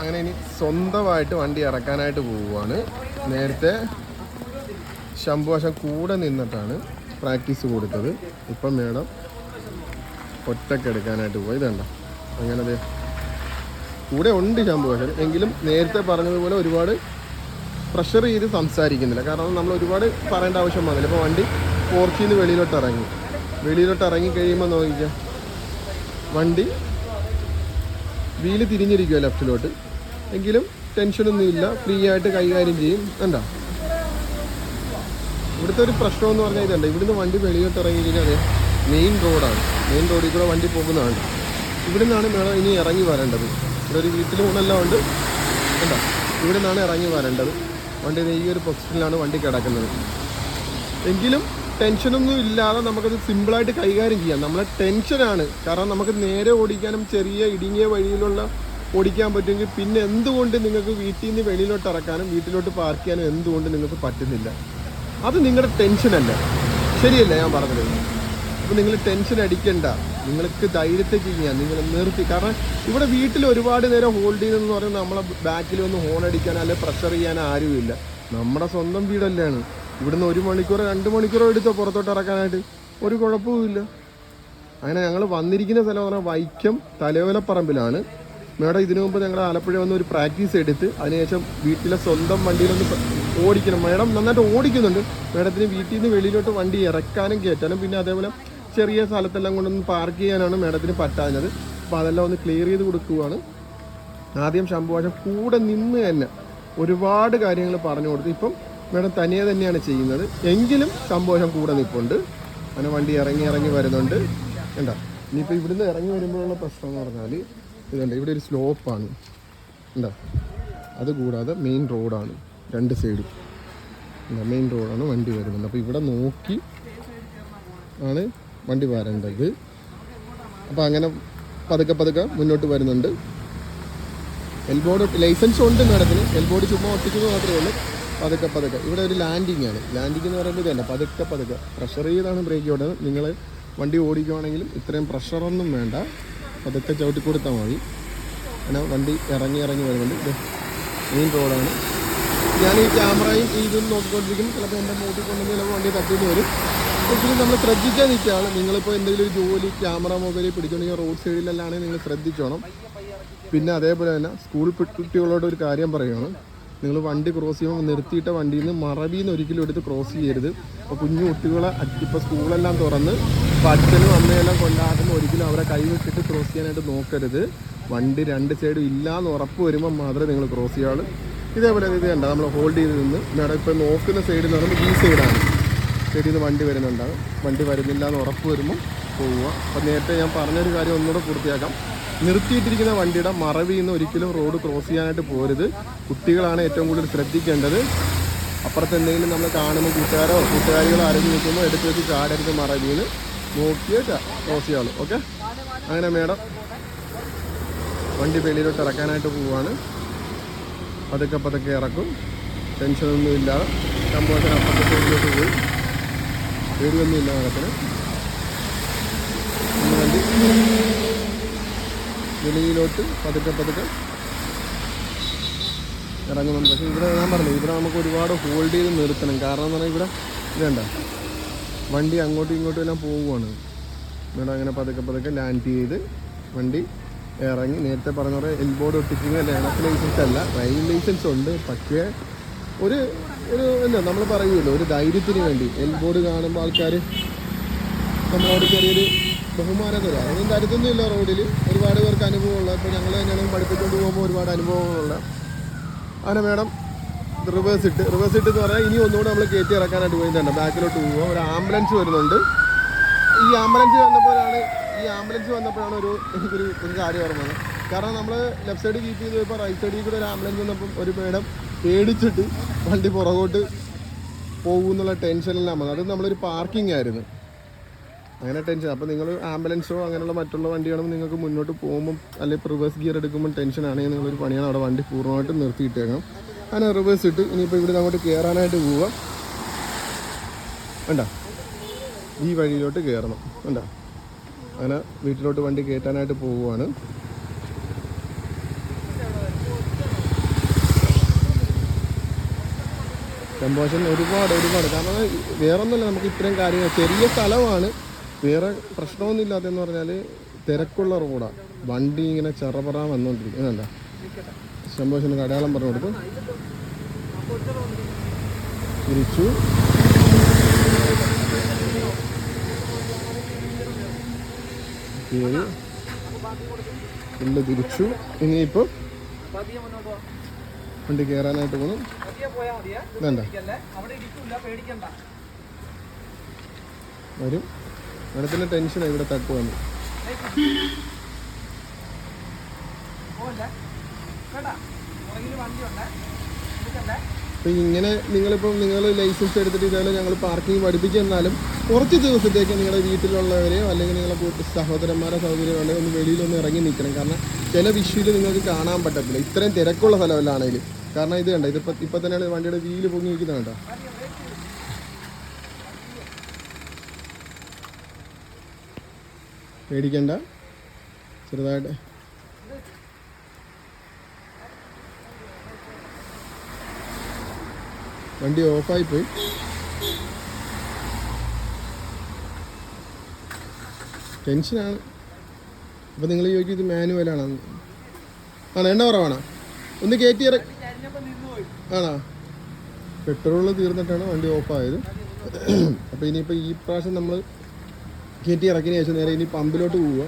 അങ്ങനെ ഇനി സ്വന്തമായിട്ട് വണ്ടി ഇറക്കാനായിട്ട് പോവുകയാണ്. നേരത്തെ ശംഭുവശം കൂടെ നിന്നിട്ടാണ് പ്രാക്ടീസ് കൊടുത്തത്. ഇപ്പം മേഡം ഒറ്റയ്ക്ക് എടുക്കാനായിട്ട് പോയി ഇതണ്ട? അങ്ങനെ കൂടെ ഉണ്ട് ശംഭുവശൻ എങ്കിലും നേരത്തെ പറഞ്ഞതുപോലെ ഒരുപാട് പ്രഷർ ചെയ്ത് സംസാരിക്കുന്നില്ല. കാരണം നമ്മൾ ഒരുപാട് പറയേണ്ട ആവശ്യം വന്നില്ല. ഇപ്പോൾ വണ്ടി പോർച്ചിൽ നിന്ന് വെളിയിലോട്ട് ഇറങ്ങി. വെളിയിലോട്ട് ഇറങ്ങി കഴിയുമ്പോൾ നോക്കിക്കാം. വണ്ടി വീൽ തിരിഞ്ഞിരിക്കുക ലെഫ്റ്റിലോട്ട് എങ്കിലും ടെൻഷനൊന്നും ഇല്ല ഫ്രീ ആയിട്ട് കൈകാര്യം ചെയ്യും. എന്താ ഇവിടുത്തെ ഒരു പ്രശ്നം എന്ന് പറഞ്ഞാൽ ഇതല്ല. ഇവിടുന്ന് വണ്ടി വെളിയിലോട്ട് ഇറങ്ങി കഴിഞ്ഞാൽ മെയിൻ റോഡാണ് മെയിൻ റോഡിൽ കൂടെ വണ്ടി പോകുന്നതാണ്. ഇവിടെ നിന്നാണ് മേഡം ഇനി ഇറങ്ങി വരേണ്ടത്. ഇവിടെ ഒരു വീട്ടിൽ ഊണെല്ലാം ഉണ്ട്. എന്താ ഇവിടെ നിന്നാണ് ഇറങ്ങി വരേണ്ടത്. വണ്ടി ഈ ഒരു പൊസിഷനിലാണ് വണ്ടി കിടക്കുന്നത്. എങ്കിലും ടെൻഷനൊന്നും ഇല്ലാതെ നമുക്കത് സിമ്പിളായിട്ട് കൈകാര്യം ചെയ്യാം. നമ്മളെ ടെൻഷനാണ്. കാരണം നമുക്ക് നേരെ ഓടിക്കാനും ചെറിയ ഇടുങ്ങിയ വഴിയിലുള്ള ഓടിക്കാൻ പറ്റുമെങ്കിൽ പിന്നെ എന്തുകൊണ്ട് നിങ്ങൾക്ക് വീട്ടിൽ നിന്ന് വെളിയിലോട്ട് ഇറക്കാനും വീട്ടിലോട്ട് പാർക്ക് ചെയ്യാനും എന്തുകൊണ്ട് നിങ്ങൾക്ക് പറ്റുന്നില്ല? അത് നിങ്ങളുടെ ടെൻഷനല്ല ശരിയല്ല ഞാൻ പറഞ്ഞത്? അപ്പോൾ നിങ്ങൾ ടെൻഷൻ അടിക്കണ്ട. നിങ്ങൾക്ക് ധൈര്യത്തെ ചെയ്യാം. നിങ്ങൾ നിർത്തി. കാരണം ഇവിടെ വീട്ടിൽ ഒരുപാട് നേരം ഹോൾഡ് ചെയ്തെന്ന് പറയുന്നത് നമ്മളെ ബാക്കിൽ വന്ന് ഹോൺ അടിക്കാൻ അല്ലെ പ്രഷർ ചെയ്യാൻ ആരുമില്ല നമ്മുടെ സ്വന്തം വീടല്ലാണ്. ഇവിടുന്ന് ഒരു മണിക്കൂറോ രണ്ട് മണിക്കൂറോ എടുത്തോ പുറത്തോട്ട് ഇറക്കാനായിട്ട്. ഒരു കുഴപ്പവുമില്ല. അങ്ങനെ ഞങ്ങൾ വന്നിരിക്കുന്ന സ്ഥലം പറഞ്ഞാൽ വൈക്കം തലയോലപ്പറമ്പിലാണ് മേഡം ഇതിനു മുമ്പ് ഞങ്ങൾ ആലപ്പുഴ വന്ന് ഒരു പ്രാക്ടീസ് എടുത്ത് അതിനുശേഷം വീട്ടിലെ സ്വന്തം വണ്ടിയിലൊന്ന് ഓടിക്കണം. മേഡം നന്നായിട്ട് ഓടിക്കുന്നുണ്ട്. മേഡത്തിന് വീട്ടിൽ നിന്ന് വെളിയിലോട്ട് വണ്ടി ഇറക്കാനും കയറ്റാനും പിന്നെ അതേപോലെ ചെറിയ സ്ഥലത്തെല്ലാം കൊണ്ടൊന്ന് പാർക്ക് ചെയ്യാനാണ് മേഡത്തിന് പറ്റാഞ്ഞത്. അപ്പോൾ അതെല്ലാം ഒന്ന് ക്ലിയർ ചെയ്ത് കൊടുക്കുകയാണ് ആദ്യം ശംഭുവാശം കൂടെ നിന്ന് തന്നെ ഒരുപാട് കാര്യങ്ങൾ പറഞ്ഞു കൊടുത്തു ഇപ്പം മേഡം തനിയെ തന്നെയാണ് ചെയ്യുന്നത്. എങ്കിലും ശംഭുവാശം കൂടെ നിൽപ്പുണ്ട് അങ്ങനെ വണ്ടി ഇറങ്ങി ഇറങ്ങി വരുന്നുണ്ട്. എന്താ ഇനിയിപ്പോൾ ഇവിടുന്ന് ഇറങ്ങി വരുമ്പോഴുള്ള പ്രശ്നം എന്ന് പറഞ്ഞാൽ ഇതുണ്ട്. ഇവിടെ ഒരു സ്ലോപ്പാണ്. എന്താ അതുകൂടാതെ മെയിൻ റോഡാണ് രണ്ട് സൈഡും എന്താ മെയിൻ റോഡാണ് വണ്ടി വരുന്നത്. അപ്പോൾ ഇവിടെ നോക്കി ആണ് വണ്ടി വരേണ്ടത്. അപ്പോൾ അങ്ങനെ പതുക്കെ പതുക്കെ മുന്നോട്ട് വരുന്നുണ്ട്. എൽബോർഡ് ലൈസൻസ് ഉണ്ട് മാഡത്തിന്. എൽബോർഡ് ചുമ്മാ ഒട്ടിക്കുന്നത് മാത്രമേ ഉള്ളൂ. പതുക്കെ പതുക്കെ. ഇവിടെ ഒരു ലാൻഡിങ് ആണ്. ലാൻഡിങ് എന്ന് പറയുമ്പോൾ ഇതല്ല. പതുക്കെ പതുക്കെ. പ്രഷർ ചെയ്താണ് ബ്രേക്ക് ഓടുന്നത്. നിങ്ങൾ വണ്ടി ഓടിക്കുവാണെങ്കിലും ഇത്രയും പ്രഷറൊന്നും വേണ്ട. പതുക്കെ ചവിട്ടി കൊടുത്താൽ മതി. അങ്ങനെ വണ്ടി ഇറങ്ങി ഇറങ്ങി വരുന്നുണ്ട് മെയിൻ റോഡാണ് ഞാൻ ഈ ക്യാമറയും ഇതും നോക്കിക്കൊണ്ടിരിക്കും ചിലപ്പോൾ എന്റെ മൂട്ടിൽ കൊണ്ടുവന്ന് ചിലപ്പോൾ വണ്ടി തട്ടിന്ന് വരും. ഒത്തിരി നമ്മൾ ശ്രദ്ധിക്കാൻ നിൽക്കുകയാണ്. നിങ്ങളിപ്പോൾ എന്തെങ്കിലും ഒരു ജോലി ക്യാമറ മൊബൈലിൽ പിടിച്ചോണ്ടെങ്കിൽ റോഡ് സൈഡിലെല്ലാം ആണെങ്കിൽ നിങ്ങൾ ശ്രദ്ധിച്ചോണം. പിന്നെ അതേപോലെ തന്നെ സ്കൂൾ കുട്ടികളോട് ഒരു കാര്യം പറയുകയാണ് നിങ്ങൾ വണ്ടി ക്രോസ് ചെയ്യുമ്പോൾ നിർത്തിയിട്ട വണ്ടിയിൽ നിന്ന് മറവിയിൽ നിന്ന് ഒരിക്കലും എടുത്ത് ക്രോസ് ചെയ്യരുത്. അപ്പോൾ കുഞ്ഞു കുട്ടികളെ ഇപ്പോൾ സ്കൂളെല്ലാം തുറന്ന് അപ്പോൾ അച്ഛനും അമ്മയെല്ലാം കൊണ്ടാടുമ്പോൾ ഒരിക്കലും അവരെ കൈവിട്ടിട്ട് ക്രോസ് ചെയ്യാനായിട്ട് നോക്കരുത്. വണ്ടി രണ്ട് സൈഡും ഇല്ലാന്ന് ഉറപ്പ് വരുമ്പോൾ മാത്രമേ നിങ്ങൾ ക്രോസ് ചെയ്യാവുള്ളൂ. ഇതേപോലെ ഇത് കണ്ട? നമ്മൾ ഹോൾഡ് ചെയ്ത് നിന്ന് ഇവിടെ ഇപ്പോൾ നോക്കുന്ന സൈഡിൽ എന്ന് പറയുമ്പോൾ ഈ സൈഡാണ് സൈഡിൽ നിന്ന് വണ്ടി വരുന്നുണ്ടാകും വണ്ടി വരുന്നില്ല എന്ന് ഉറപ്പ് വരുമ്പോൾ പോവുക. അപ്പോൾ നേരത്തെ ഞാൻ പറഞ്ഞൊരു കാര്യം ഒന്നുകൂടെ പൂർത്തിയാക്കാം. നിർത്തിയിട്ടിരിക്കുന്ന വണ്ടിയുടെ മറവിൽ നിന്ന് ഒരിക്കലും റോഡ് ക്രോസ് ചെയ്യാനായിട്ട് പോരുത്. കുട്ടികളാണ് ഏറ്റവും കൂടുതൽ ശ്രദ്ധിക്കേണ്ടത്. അപ്പുറത്ത് എന്തെങ്കിലും നമ്മൾ കാണുമ്പോൾ കൂട്ടുകാരോ കൂട്ടുകാരികളോ ആരെങ്കിലും നിൽക്കുമ്പോൾ എടുത്ത് വെച്ച് ചാടരുത് മറവിൽ നിന്ന് നോക്കിയിട്ട് ക്രോസ് ചെയ്യാവുള്ളൂ. ഓക്കെ? അങ്ങനെ മേഡം വണ്ടി വെളിയിലോട്ട് ഇറക്കാനായിട്ട് പോവാണ്. പതുക്കെ പതുക്കെ ഇറക്കും. ടെൻഷനൊന്നും ഇല്ലാതെ. കമ്പോഷൻ അപ്പുറത്തെ സൈഡിലോട്ട് പോയി. പേടിയൊന്നുമില്ല ഇല്ല ഇനി വണ്ടി വെളിയിലോട്ട് പതുക്കെ പതുക്കെ ഇറങ്ങുന്നുണ്ട്. പക്ഷേ ഇവിടെ ഞാൻ പറഞ്ഞു ഇവിടെ നമുക്ക് ഒരുപാട് ഹോൾഡ് ചെയ്ത് നിർത്തണം. കാരണം എന്ന് പറഞ്ഞാൽ ഇവിടെ ഇതേണ്ട വണ്ടി അങ്ങോട്ടും ഇങ്ങോട്ടും എല്ലാം പോവുകയാണ്. ഇവിടെ അങ്ങനെ പതുക്കെ പതുക്കെ ലാൻഡ് ചെയ്ത് വണ്ടി ഇറങ്ങി നേരത്തെ പറഞ്ഞ പോലെ എൽബോർഡ് ഒട്ടിക്കുന്ന ലേണസ് ലൈസൻസ് അല്ല ഡ്രൈവിംഗ് ലൈസൻസ് ഉണ്ട്. പക്ഷേ ഒരു ഒരു എന്താ നമ്മൾ പറയുമല്ലോ ഒരു ധൈര്യത്തിന് വേണ്ടി. എൽബോർഡ് കാണുമ്പോൾ ആൾക്കാർ നമ്മളോട് ചെറിയൊരു ബഹുമാനം തരാം അതൊന്നും തരുത്തൊന്നുമില്ല റോഡിൽ ഒരുപാട് പേർക്ക് അനുഭവമുള്ള ഇപ്പോൾ ഞങ്ങൾ തന്നെയാണ് പഠിപ്പിച്ചുകൊണ്ട് പോകുമ്പോൾ ഒരുപാട് അനുഭവങ്ങളുള്ള. അങ്ങനെ മേഡം റിവേഴ്സ് ഇട്ട്. റിവേഴ്സ് ഇട്ട് എന്ന് പറഞ്ഞാൽ ഇനി ഒന്നുകൂടെ നമ്മൾ കയറ്റി ഇറക്കാനായിട്ട് പോയിട്ടുണ്ട്. ബാക്കിലോട്ട് പോവുക. ഒരു ആംബുലൻസ് വരുന്നുണ്ട്. ഈ ആംബുലൻസ് വന്നപ്പോഴാണ് ഈ ആംബുലൻസ് വന്നപ്പോഴാണ് ഒരു എനിക്കൊരു ഒരു കാര്യം ഓർമ്മ കാരണം നമ്മൾ ലെഫ്റ്റ് സൈഡ് കീപ്പ് ചെയ്ത് പോയപ്പോൾ റൈറ്റ് സൈഡിൽ കൂടെ ഒരു ആംബുലൻസ് വന്നപ്പം ഒരു മേഡം പേടിച്ചിട്ട് വണ്ടി പുറകോട്ട് പോകുമെന്നുള്ള ടെൻഷനിലാണ് വന്നത് അത് നമ്മളൊരു പാർക്കിംഗ് ആയിരുന്നു. അങ്ങനെ ടെൻഷൻ അപ്പോൾ നിങ്ങൾ ആംബുലൻസോ അങ്ങനെയുള്ള മറ്റുള്ള വണ്ടികളും നിങ്ങൾക്ക് മുന്നോട്ട് പോകുമ്പോൾ അല്ലെങ്കിൽ റിവേഴ്സ് ഗിയർ എടുക്കുമ്പോൾ ടെൻഷൻ ആണെങ്കിൽ നിങ്ങളൊരു പണിയാണ് അവിടെ വണ്ടി പൂർണമായിട്ട് നിർത്തിയിട്ടേക്കണം. അങ്ങനെ റിവേഴ്സ് ഇട്ട് ഇനിയിപ്പോൾ ഇവിടെ അങ്ങോട്ട് കയറാനായിട്ട് പോവുക വേണ്ട ഈ വഴിയിലോട്ട് കയറണം വേണ്ട അങ്ങനെ വീട്ടിലോട്ട് വണ്ടി കയറ്റാനായിട്ട് പോവുകയാണ് കമ്പോഷൻ ഒരുപാട് ഒരുപാട്. കാരണം വേറൊന്നുമല്ല നമുക്ക് ഇത്രയും കാര്യങ്ങൾ ചെറിയ സ്ഥലമാണ്. വേറെ പ്രശ്നമൊന്നും ഇല്ലാത്തതെന്ന് പറഞ്ഞാൽ തിരക്കുള്ള റോഡാണ് വണ്ടി ഇങ്ങനെ ചെറപറ വന്നുകൊണ്ടിരിക്കുന്നുണ്ട ശംഭോഷന് അടയാളം പറഞ്ഞു കൊടുക്കും തിരിച്ചു കയറി. തിരിച്ചു ഇനിയിപ്പോൾ. വണ്ടി കയറാനായിട്ട് പോകുന്നു. വേണ്ട. വരും. Madamത്തിന് ടെൻഷനാണ് ഇവിടെ തട്ട് വന്നു അപ്പം ഇങ്ങനെ നിങ്ങളിപ്പം നിങ്ങൾ ലൈസൻസ് എടുത്തിട്ട് ഇതേപോലെ ഞങ്ങൾ പാർക്കിംഗ് പഠിപ്പിച്ചെന്നാലും കുറച്ച് ദിവസത്തേക്ക് നിങ്ങളുടെ വീട്ടിലുള്ളവരെയോ അല്ലെങ്കിൽ നിങ്ങളുടെ സഹോദരന്മാരോ സഹോദരികളോ ഒന്ന് വെളിയിലൊന്ന് ഇറങ്ങി നിൽക്കണം. കാരണം ചില വിഷയിൽ നിങ്ങൾക്ക് കാണാൻ പറ്റത്തില്ല. ഇത്രയും തിരക്കുള്ള സ്ഥലമല്ലാണെങ്കിലും. കാരണം ഇത് കണ്ട? ഇതിപ്പോൾ ഇപ്പം തന്നെയാണ് വണ്ടിയുടെ വീൽ പൊങ്ങി നിൽക്കുന്നത് കണ്ടോ? പേടിക്കണ്ട. ചെറുതായിട്ട്. വണ്ടി ഓഫായി പോയി. ടെൻഷനാണ്. അപ്പോൾ നിങ്ങൾ ചോദിക്കും ഇത് മാനുവലാണെന്ന് ആണോ? എണ്ണ കുറവാണോ? ഒന്ന് കയറ്റി ഇറ ആണോ? പെട്രോൾ തീർന്നിട്ടാണ് വണ്ടി ഓഫായത്. അപ്പോൾ ഇനിയിപ്പോൾ ഈ പ്രാവശ്യം നമ്മൾ കയറ്റി ഇറക്കിയതിന് ശേഷം നേരെ ഇനി പമ്പിലോട്ട് പോവുക.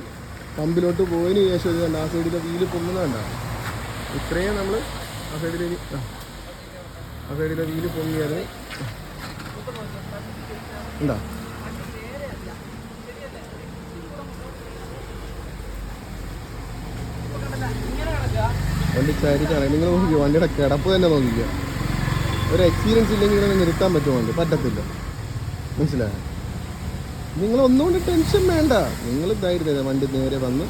പമ്പിലോട്ട് പോയതിന് ശേഷം ഇത് കണ്ട ആ സൈഡിലെ വീൽ പൊങ്ങുന്നതല്ല ഇത്രയും നമ്മൾ ആ സൈഡിൽ ഇനി ആ. സൈഡിലെ വീൽ പൊങ്ങിയത്. ഉണ്ടോ? വണ്ടി ചരിച്ചാണ് നിങ്ങൾ നോക്കിക്കോ വണ്ടിയുടെ കിടപ്പ് തന്നെ നോക്കിക്കുക ഒരു എക്സ്പീരിയൻസ് ഇല്ലെങ്കിൽ ഇങ്ങനെ നിർത്താൻ പറ്റുമോ വണ്ടി? പറ്റത്തില്ല. മനസ്സിലായോ? നിങ്ങൾ ഒന്നുകൊണ്ട് ടെൻഷൻ വേണ്ട. നിങ്ങൾ ധൈര്യം വണ്ടി നേരെ വന്ന്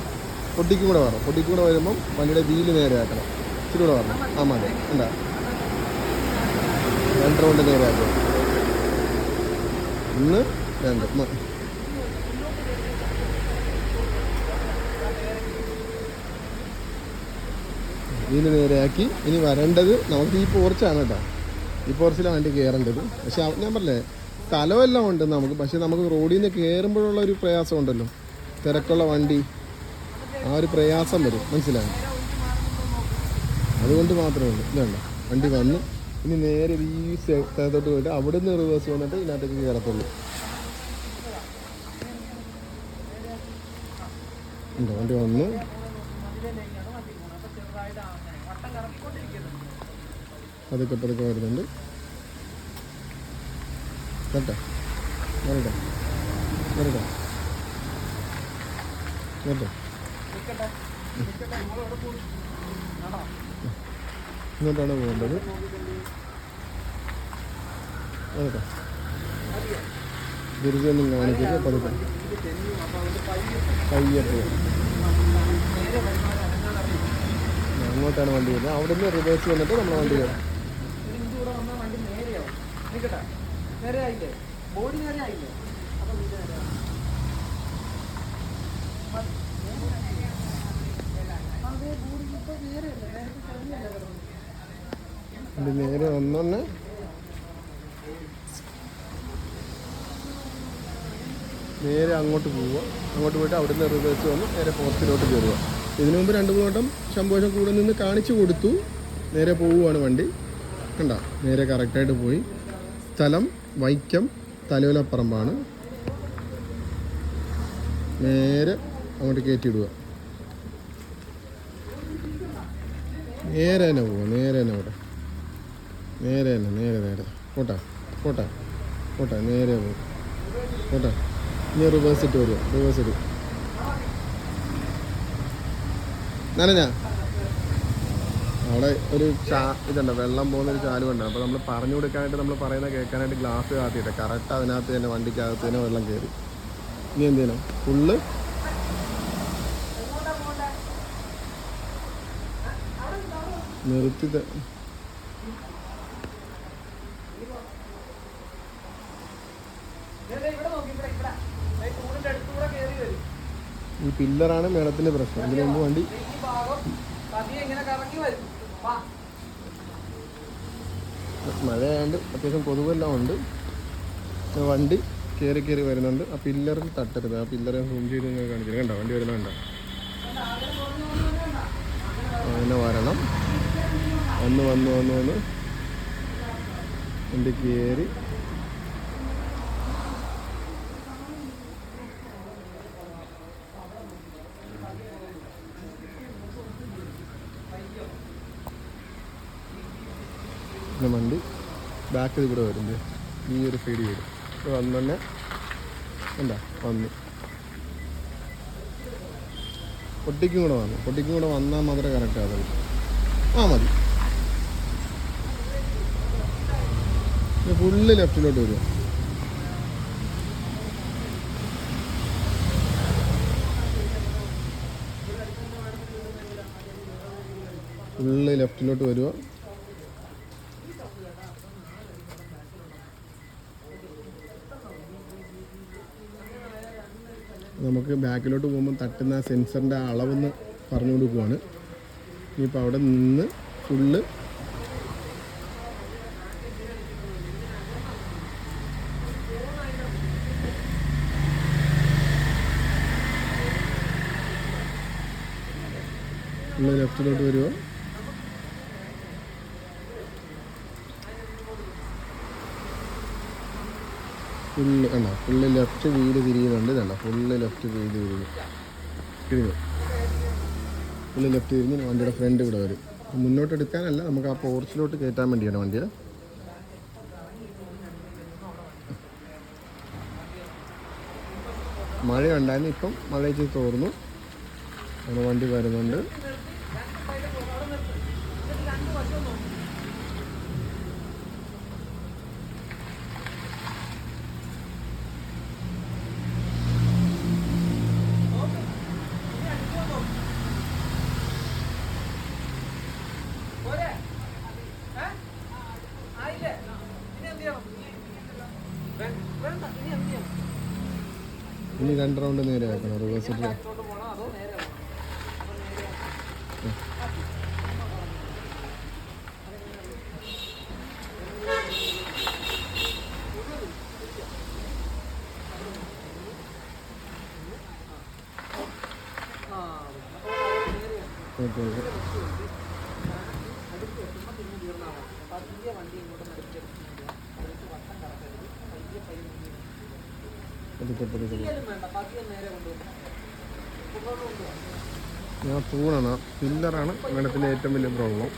പൊട്ടിക്കും കൂടെ വരണം. പൊട്ടിക്കും കൂടെ വരുമ്പം വണ്ടിയുടെ വീൽ നേരെ ആക്കണം. ഇച്ചിരി കൂടെ വരണം. ആ മതി. എന്താ രണ്ട് റൗണ്ട് നേരെ ആക്കണം. ഒന്ന് രണ്ട്. വീൽ നേരെയാക്കി ഇനി വരേണ്ടത് നമുക്ക് ഈ പോർച്ചാണ് കേട്ടോ. ഈ പോർച്ചിലാണ് വണ്ടി കയറേണ്ടത് പക്ഷെ ഞാൻ പറഞ്ഞേ സ്ഥലമെല്ലാം ഉണ്ട് നമുക്ക്. പക്ഷെ നമുക്ക് റോഡിൽ നിന്ന് കയറുമ്പോഴുള്ള ഒരു പ്രയാസം ഉണ്ടല്ലോ. തിരക്കുള്ള വണ്ടി. ആ ഒരു പ്രയാസം വരും. മനസ്സിലായി? അതുകൊണ്ട് മാത്രമേ ഉള്ളൂ. ഇതല്ല വണ്ടി വന്ന്. ഇനി നേരെ ഈ സ്ഥ- സ്ഥലത്തോട്ട് പോയിട്ട് അവിടെ നിന്ന് റിവേഴ്സ് വന്നിട്ട് ഇതിനകത്തേക്ക് കയറത്തുള്ളൂ. ഉണ്ട് വണ്ടി വന്ന്. അതൊക്കെ പതുക്കെ വരുന്നുണ്ട്. പതുക്കെ. ഇത് തെന്നും അപ്പൊ അതുകൊണ്ട് പയ്യെ പയ്യെ പോകും നേരെ വരുമാനം അനങ്ങാനറിയില്ല അങ്ങോട്ടാണ് വണ്ടി വരുന്നത്. അവിടെ നിന്ന് റിവേഴ്സ് വന്നിട്ട് നമ്മൾ വണ്ടി കയറും നേരെ. ബോഡി നേരെ ആയില്ലേ നിന്റെ നേരെ നേരെ ഒന്നൊന്ന് നേരെ അങ്ങോട്ട് പോവുക. അങ്ങോട്ട് പോയിട്ട് അവിടെ നിന്ന് റിവേഴ്സ് വന്ന് നേരെ പോസ്റ്റിലോട്ട് കയറുക. ഇതിനു മുമ്പ് രണ്ട് മൂന്ന് ശംഭോഷം കൂടെ നിന്ന് കാണിച്ചു കൊടുത്തു. നേരെ പോവുകയാണ് വണ്ടി. കണ്ട? നേരെ കറക്റ്റായിട്ട് പോയി. സ്ഥലം വൈക്കം തലയോലപ്പറമ്പാണ്. നേരെ അങ്ങോട്ട് കയറ്റിയിടുക. നേരെ തന്നെ പോവുക നേരെ തന്നെ പോട്ടെ. നേരെ തന്നെ നേരെ നേരെ. പോട്ടെ പോട്ടെ പോട്ടെ നേരെ പോകും പോട്ടെ. ഇനി റിവേഴ്സ് ഇട്ട് വരിക റിവേഴ്സ് ഇടും. നനഞ്ഞാ? അവിടെ ഒരു ചാ ഇതുണ്ട് വെള്ളം പോകുന്ന ഒരു ചാലുണ്ട്. അപ്പോൾ നമ്മൾ പറഞ്ഞു കൊടുക്കാനായിട്ട് നമ്മൾ പറയുന്ന കേൾക്കാനായിട്ട് ഗ്ലാസ് കാത്തിയിട്ട്. കറക്റ്റ് അതിനകത്ത് തന്നെ വണ്ടിക്കകത്ത് തന്നെ വെള്ളം കയറി ഇനി എന്ത് ചെയ്യണം? ഫുള്ള് നിർത്തി ഈ പില്ലറാണ് മേഡത്തിന്റെ പ്രശ്നം. ഇതിനു മുമ്പ് വണ്ടി ഇങ്ങനെ കറങ്ങി വരും. മഴയായതുകൊണ്ട് അത്യാവശ്യം കൊതുകെല്ലാം ഉണ്ട്. വണ്ടി കയറി കയറി വരുന്നുണ്ട്. ആ പില്ലറിൽ തട്ടരുത്. ആ പില്ലറെ സൂം ചെയ്ത് നിങ്ങൾ കണ്ടോ? വണ്ടി വരുന്ന കണ്ടോ? അങ്ങനെ വരണം. വന്ന് വന്ന് വന്ന് വന്ന്. വണ്ടി കയറി പിന്നെ വണ്ടി ബാക്കിൽ കൂടെ വരുന്നത് ഈ ഒരു സൈഡ് വരും വന്ന് തന്നെ എന്താ വന്നു. പൊട്ടിക്കും കൂടെ വന്നു. പൊട്ടിക്കും കൂടെ വന്നാൽ മാത്രമേ കറക്റ്റ് ആവുള്ളൂ. ആ മതി. ഫുള്ള് ലെഫ്റ്റിലോട്ട് വരും ഫുള്ള് ലെഫ്റ്റിലോട്ട് വരുക. നമുക്ക് ബാക്കിലോട്ട് പോകുമ്പോൾ തട്ടുന്ന സെൻസറിന്റെ അളവെന്ന് പറഞ്ഞു കൊടുക്കുവാണ് ഇനിയിപ്പോൾ അവിടെ നിന്ന് ഫുള്ള് ഫുള്ള് ലെഫ്റ്റിലോട്ട് വരുമോ ഫുള്ള് കണ്ടോ? ഫുള്ള് ലെഫ്റ്റ് വീട് തിരിയുന്നുണ്ട്. കണ്ടോ? ഫുള്ള് ലെഫ്റ്റ് വീട് തിരിഞ്ഞു. തിരിഞ്ഞു. ഫുള്ള് ലെഫ്റ്റ് തിരിഞ്ഞ്. വണ്ടിയുടെ ഫ്രണ്ട് ഇവിടെ വരും. മുന്നോട്ട് എടുക്കാനല്ല നമുക്ക് ആ പോർച്ചിലോട്ട് കയറ്റാൻ വേണ്ടിയാണ് വണ്ടിയെ മഴ ഉണ്ടായിരുന്നു ഇപ്പം മഴ ചെയ്ത് തോർന്നു. അങ്ങനെ വണ്ടി വരുന്നുണ്ട് പോരെ? ഏ? ആയില്ലേ? ഇനി എന്ത് ചെയ്യണം? വേ- വേണ്ട, ഇനി എന്ത് ചെയ്യണം? ഇനി രണ്ട് റൗണ്ട് നേരെ ആക്കണം. റിവേഴ്സിട്ട് ബാക്കിലോട്ട് പോണോ അതോ നേരെ പോണോ? അപ്പൊ നേരെ ആ, അപ്പോൾ അവിടെ നേരെ ഓക്കെ ഓക്കെ അടുത്ത് എത്തുമ്പോൾ തിരിഞ്ഞ് തീർന്നാൽ മതി. പതിയെ വണ്ടി ഇങ്ങോട്ട് നടുക്കെടുത്തില്ല. അടുത്ത് വട്ടം കറക്കരുത്. പയ്യെ പയ്യെ മുന്നിൽ. പതുക്കെ പതുക്കെ തിരിയലും വേണ്ട. പതിയെ നേരെ കൊണ്ടുപോകും. മുന്നോട്ട് കൊണ്ടുപോകാം. ഞാൻ തൂണാണ്. പില്ലറാണ് വെള്ളത്തിന്റെ ഏറ്റവും വലിയ പ്രോബ്ലം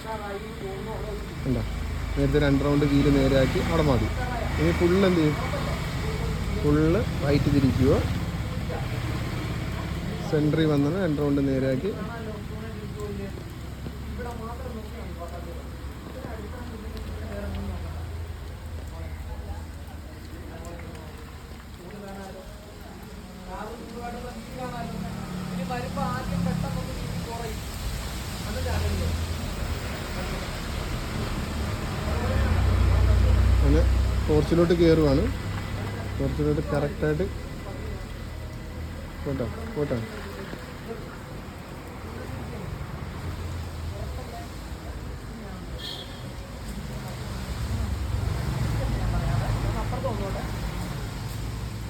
ഉണ്ടോ നേരത്തെ രണ്ട് റൗണ്ട് വീൽ നേരെയാക്കി അവിടെ മതി. ഇനി ഫുള്ള് എന്ത് ചെയ്യും? ഫുള്ള് റൈറ്റ് തിരിക്കുക. സെന്ററിൽ വന്നത് രണ്ട് റൗണ്ട് നേരെയാക്കി ഇനി വരുമ്പോ ആദ്യം പെട്ടെന്നൊന്ന് വീതി കുറയും. അകലില്ലേ? അങ്ങനെ ടോർച്ചിലോട്ട് കയറുവാണ് ടോർച്ചിലോട്ട് കറക്റ്റായിട്ട് പോട്ടോ പോട്ടോ.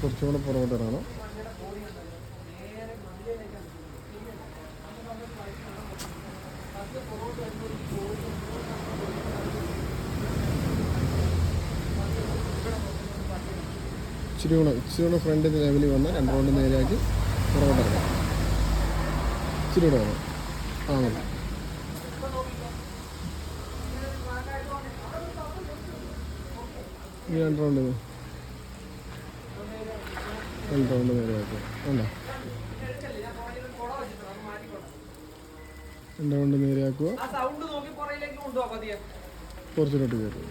കുറച്ചും കൂടെ പുറകോട്ട് ഇറങ്ങണം നേരെ മതിലിലേക്കാണ്. അത് പുറകോട്ട് വരുമ്പോൾ ഒരു കോഴി ഇച്ചിരി കൂടെ ഇച്ചിരി കൂടെ ഫ്രണ്ട് ലെവലിൽ വന്ന് രണ്ട് റൗണ്ട് നേരെയാക്കി പുറകോട്ട് ഇറങ്ങാം. ഇച്ചിരി കൂടെ വേണം ആ മതി ഈ രണ്ട് റൗണ്ട് രണ്ട് റൗണ്ട് നേരെയാക്കുക വേണ്ട രണ്ട് കൊണ്ട് നേരെയാക്കുക. കുറച്ചിലോട്ട് കയറി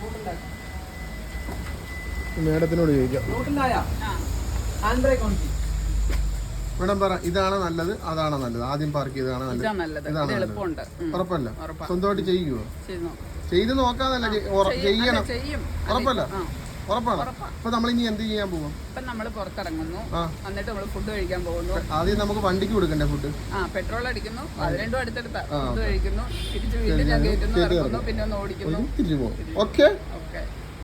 നോട്ടുണ്ടായി മേഡത്തിനോട് ചോദിക്കാം. ഹാൻഡ് ബ്രേക്ക് ഓൺ ചെയ്യും മേഡം പറ ഇതാണ് നല്ലത് അതാണ് നല്ലത്. ആദ്യം പാർക്ക് ചെയ്തതാണ് നല്ലത്. ഇതാ നല്ലത്. ഇതാണ് നല്ലത്. ഉറപ്പല്ല. സ്വന്തമായിട്ട് ചെയ്യുമോ ചെയ്ത് നോക്കാതല്ല. ചെയ്യണം. ചെയ്യും. ഉറപ്പല്ല? ഉറപ്പാണ്? അപ്പൊ നമ്മൾ ഇനി എന്ത് ചെയ്യാൻ പോകും നമ്മൾ പുറത്തിറങ്ങുന്നു. എന്നിട്ട് നമ്മൾ ഫുഡ് കഴിക്കാൻ പോകുന്നു. ആദ്യം നമുക്ക് വണ്ടിക്ക് കൊടുക്കണ്ടേ ഫുഡ് ആ പെട്രോൾ അടിക്കുന്നു. അത് രണ്ടും അടുത്തടുത്ത. ഫുഡ് കഴിക്കുന്നു. തിരിച്ച് വീട്ടിൽ ഞാൻ കയറ്റുന്നു ഇറങ്ങുന്നു പിന്നെ ഒന്ന് ഓടിക്കുന്നു. ഓക്കെ.